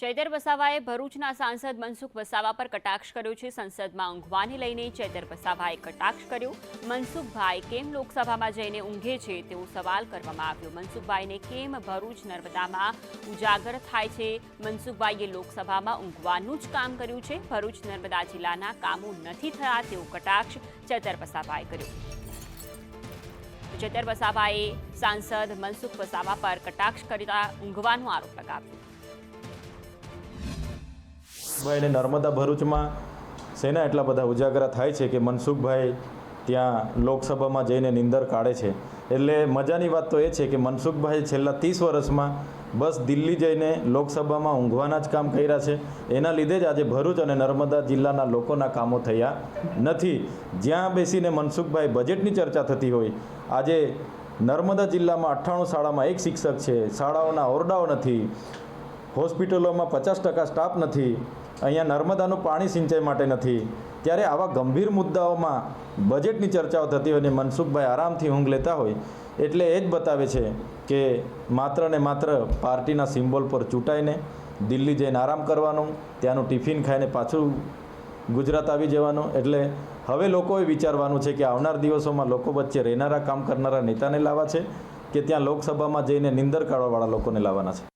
ચૈતર વસાવાએ ભરૂચના સાંસદ મનસુખ વસાવા પર કટાક્ષ કર્યો છે. સંસદમાં ઊંઘવાને લઈને ચૈતર વસાવાએ કટાક્ષ કર્યો. મનસુખભાઈ કેમ લોકસભામાં જઈને ઊંઘે છે તેવો સવાલ કરવામાં આવ્યો. મનસુખભાઈને કેમ ભરૂચ નર્મદામાં ઉજાગર થાય છે? મનસુખભાઈએ લોકસભામાં ઊંઘવાનું જ કામ કર્યું છે. ભરૂચ નર્મદા જિલ્લાના કામો નથી થયા તેવો કટાક્ષ ચૈતર વસાવાએ કર્યો. ચેતર વસાવાએ સાંસદ મનસુખ વસાવા પર કટાક્ષ કરતા ઊંઘવાનો આરોપ લગાવ્યો. ભાઈને નર્મદા ભરૂચમાં શેના એટલા બધા ઉજાગરા થાય છે કે મનસુખભાઈ ત્યાં લોકસભામાં જઈને નિંદર કાઢે છે. એટલે મજાની વાત તો એ છે કે મનસુખભાઈ છેલ્લા ત્રીસ વર્ષમાં બસ દિલ્હી જઈને લોકસભામાં ઊંઘવાના જ કામ કર્યા છે. એના લીધે જ આજે ભરૂચ અને નર્મદા જિલ્લાના લોકોના કામો થયા નથી. જ્યાં બેસીને મનસુખભાઈ બજેટની ચર્ચા થતી હોય, આજે નર્મદા જિલ્લામાં અઠ્ઠાણું શાળામાં એક શિક્ષક છે, શાળાઓના ઓરડાઓ નથી. હોસ્પિટલોમાં પચાસ ટકા સ્ટાફ નથી, અહીંયા નર્મદાનું પાણી સિંચાઈ માટે નથી. ત્યારે આવા ગંભીર મુદ્દાઓમાં બજેટની ચર્ચાઓ થતી હોય અને મનસુખભાઈ આરામથી ઊંઘ લેતા હોય, એટલે એ જ બતાવે છે કે માત્ર ને માત્ર પાર્ટીના સિમ્બોલ પર ચૂંટાઈને દિલ્હી જઈને આરામ કરવાનું, ત્યાંનું ટિફિન ખાઈને પાછું ગુજરાત આવી જવાનું. એટલે હવે લોકોએ વિચારવાનું છે કે આવનાર દિવસોમાં લોકો વચ્ચે રહેનારા કામ કરનારા નેતાને લાવવા છે કે ત્યાં લોકસભામાં જઈને નિંદર કાઢવાવાળા લોકોને લાવવાના છે?